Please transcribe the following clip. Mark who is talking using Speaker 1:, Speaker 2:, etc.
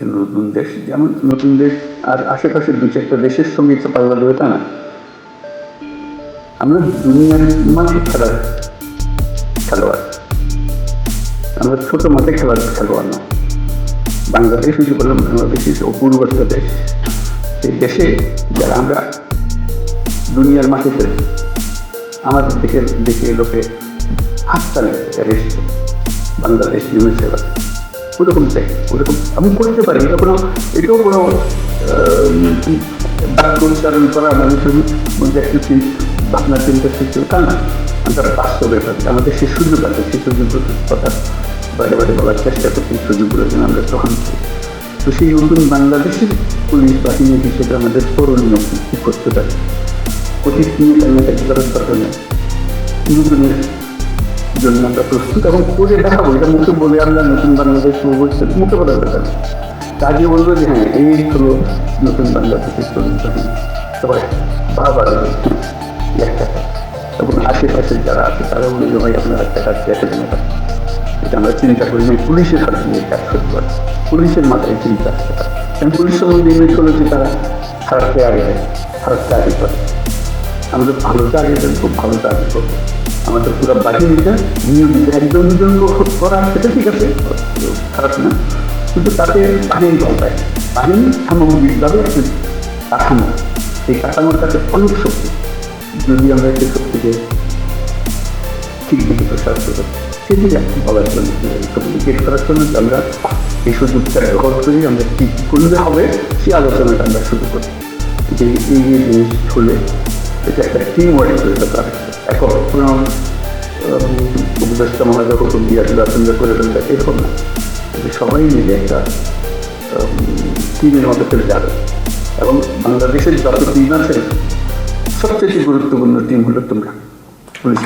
Speaker 1: নতুন দেশ, যেমন নতুন দেশ আর আশেপাশের দু চারটা দেশের সঙ্গে তো পাল্লা দেবে তা না। আমরা দুনিয়ার মাঠে খেলার খেলোয়াড়। আমরা ছোট মাঠে খেলার খেলোয়াড় না। বাংলাদেশ যদি বললাম বাংলাদেশ is অপূর্ব দেশ। এই দেশে যারা আমরা দুনিয়ার মাঠে খেলি, আমাদের দিকে দেখে লোকে হাসতালে এসছে বাংলাদেশ সেবা ওরকম চাই ওরকম আমি করতে পারি, এটা কোনো, এটাও কোনো বাক্য উচ্চারণ করা মানুষের মধ্যে একটু চিন- ভাবনা চিন্তা সৃষ্টি তা না, আমরা বাস্তবে পাচ্ছি আমাদের সে সুযোগ আছে, সে সুযোগগুলো কথা বারে বারে বলার চেষ্টা করছি সুযোগগুলো যেন আমরা করি। তো সেই নতুন বাংলাদেশের পুলিশ বাহিনী হিসেবে আমাদের করণীয় কি? করতে পারে? অতীত নিয়ে কান্নাকাটি করার দরকার নেই। নতুনের জন্য আমরা প্রস্তুত। এবং করে দেখাবো, এটা মুখে বলে আমরা নতুন বাংলাদেশ সেটা মুখে বলা নেই। কাজে বলব যে হ্যাঁ এই হলো নতুন বাংলাদেশের তরুণ সবাই বারবার একটা, এবং আশেপাশে যারা আছে, তারা বলে ভাই, আপনারা একটা কাজ দেখে দেন এটা আমরা চিন্তা করি যে পুলিশের হাতে নিয়ে কাজ করতে পারি। পুলিশের মাথায় চিন্তা আসতে পারে? কারণ পুলিশ সম্বন্ধে ইমেজ হলো যে তারা খারাপকে আগে দেয় খারাপকে আগে করে। আমাদের ভালোটা আগে খুব ভালোটা আগে করব। আমাদের পুরো বাহিনীটা নিয়মিত একজন দুজন করা, সেটা ঠিক আছে, খারাপ না। কিন্তু তাতে বাহিনী দল পায়। বাহিনী সামগ্রিকভাবে একটা কাঠামো। এই কাঠামোর কাছে অনেক শক্তি। যদি আমরা সেই শক্তিকে ঠিক প্রসার করি সেদিকে বলার জন্য কমিউনিকেট করার জন্য আমরা এই সুযোগটা ব্যবহার করি, আমরা কী করলে হবে সেই আলোচনাটা আমরা শুরু করি। যে এই জিনিস হলে এটা একটা টিম ওয়ার্ক করে। দরকার কোনো উপদেষ্টা মহারাজা হুকুম দিয়ে আসলে আপনারা করে ফেলবে এরকম না। সবাই মিলে একটা টিমের মতো করে যাবে। এবং বাংলাদেশের যত টিম আছে, সবচেয়ে গুরুত্বপূর্ণ টিম হলো তোমরা। পুলিশ